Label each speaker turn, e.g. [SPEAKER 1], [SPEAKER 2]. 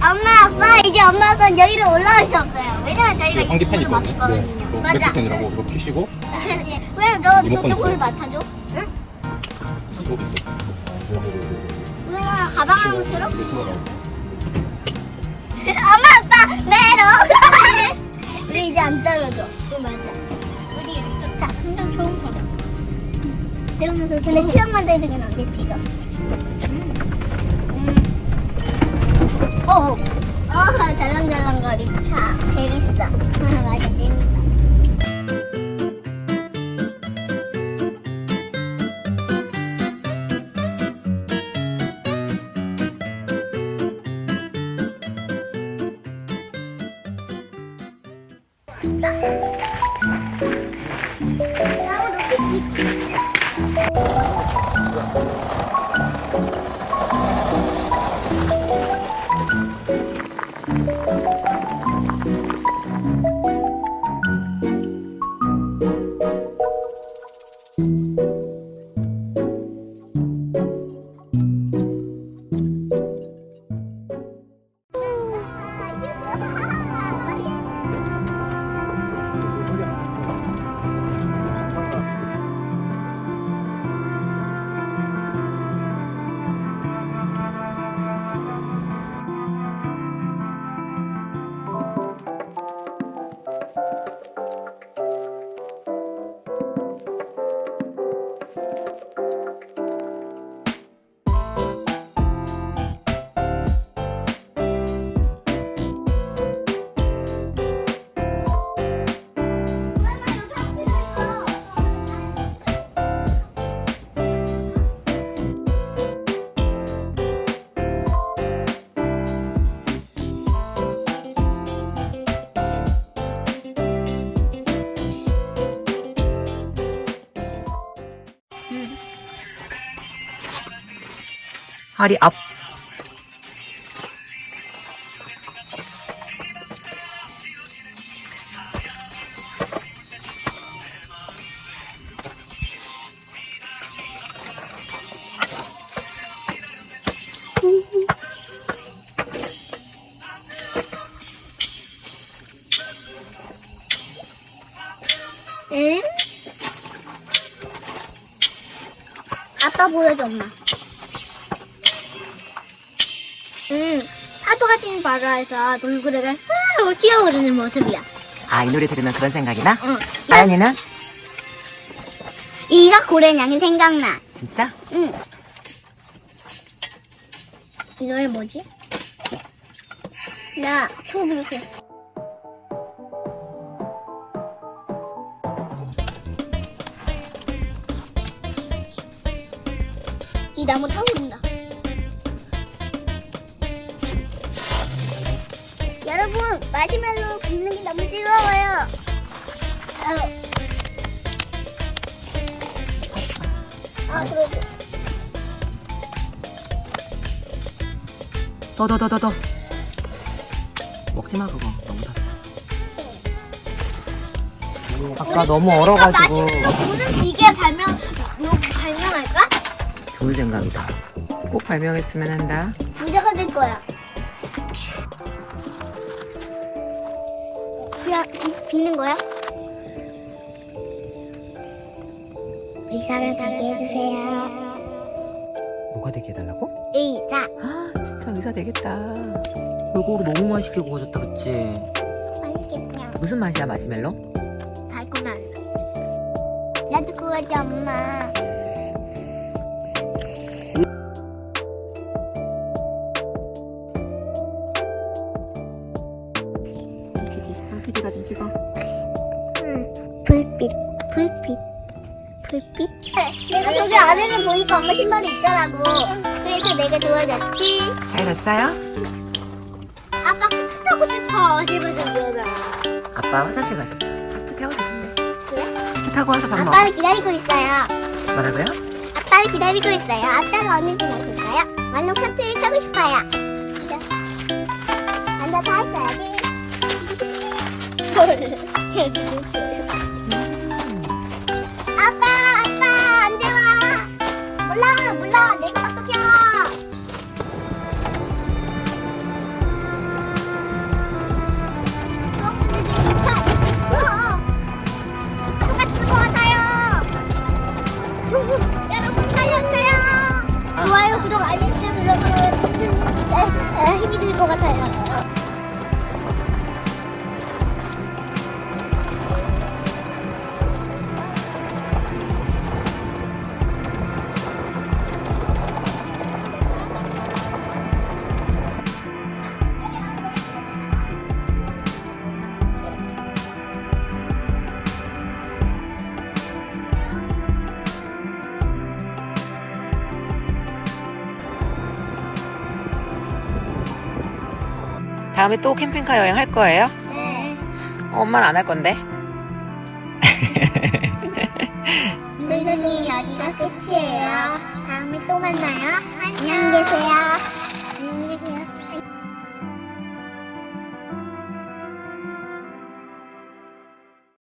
[SPEAKER 1] 엄마, 아빠, 이제 엄마 아빠는 여기로 올라올 수 없어요. 왜냐면 저희가
[SPEAKER 2] 이거 환기팬
[SPEAKER 1] 이쪽으로
[SPEAKER 2] 있거든요.
[SPEAKER 1] 맡거든요.
[SPEAKER 2] 네.
[SPEAKER 1] 맞아.
[SPEAKER 2] 렉스펜이라고 이거 피시고
[SPEAKER 1] 왜너
[SPEAKER 2] 리모컨
[SPEAKER 1] 저쪽으로
[SPEAKER 2] 있어요.
[SPEAKER 1] 맡아줘? 응?
[SPEAKER 2] 이거 있어.
[SPEAKER 1] 왜 가방 하는 것처럼?
[SPEAKER 2] 이거 들어가고.
[SPEAKER 1] 엄마 아빠 메로 우리 이제 안 떨어져 그 맞아 우리 여기서 딱 완전 좋은 거다 이러면서 근데 취향 만들기는 안 돼 지금 어, 어. 달랑달랑거리. 차 재밌어. 맞아 재밌다
[SPEAKER 3] 다리 앞.
[SPEAKER 1] 응? 아빠 보여줘 엄마 응 파도가 치는 바다에서 돌고래가 하고 뛰어오르는 모습이야
[SPEAKER 3] 아, 이 노래 들으면 그런 생각이 나?
[SPEAKER 1] 응.
[SPEAKER 3] 아연이는?
[SPEAKER 1] 이가 고래냥이 생각나
[SPEAKER 3] 진짜?
[SPEAKER 1] 응. 이 노래 뭐지? 나 소비로 했어. 이 나무 타오른다. 마시멜로 굽는 게 너무 뜨거워요. 아유. 아, 그러고.
[SPEAKER 3] 더, 더, 더, 더, 더. 먹지 마, 그거. 너무 다. 아까 너무 얼어가지고.
[SPEAKER 1] 굽는 기계 발명, 뭐 발명할까?
[SPEAKER 3] 좋은 생각이다. 꼭 발명했으면 한다.
[SPEAKER 1] 부자가 될 거야. 그냥 비, 비는 거야? 의사를 가게 해주세요.
[SPEAKER 3] 뭐가 되게 해달라고?
[SPEAKER 1] 의사.
[SPEAKER 3] 아, 진짜 의사 되겠다. 골고루 너무 맛있게 구워졌다, 그치?
[SPEAKER 1] 맛있겠냐?
[SPEAKER 3] 무슨 맛이야, 마시멜로?
[SPEAKER 1] 달콤한. 나도 구워줘, 엄마.
[SPEAKER 3] 좀 찍어.
[SPEAKER 1] 응. 불빛, 불빛, 불빛. 내가 저기 아래를 보니까 엄마 신발이 있더라고. 그래서 내가 도와줬지.
[SPEAKER 3] 잘 됐어요?
[SPEAKER 1] 아빠 타고 싶어 집어주면
[SPEAKER 3] 아빠 화장실 가셨어. 학교 태워주신대.
[SPEAKER 1] 그래?
[SPEAKER 3] 학교 타고 와서 밥 먹어.
[SPEAKER 1] 아빠를 기다리고 있어요
[SPEAKER 3] 뭐라고요?
[SPEAKER 1] 아빠를 기다리고 있어요 아빠가 언제 좀 오실까요? 말로 팬트를 타고 싶어요 앉아 앉아 다 했어야지 아빠
[SPEAKER 3] 다음에 또 캠핑카 여행 할 거예요?
[SPEAKER 1] 네.
[SPEAKER 3] 어, 엄마는 안 할 건데.
[SPEAKER 1] 선생님 여기가 끝이에요. 다음에 또 만나요. 안녕히 계세요. 안녕히 계세요.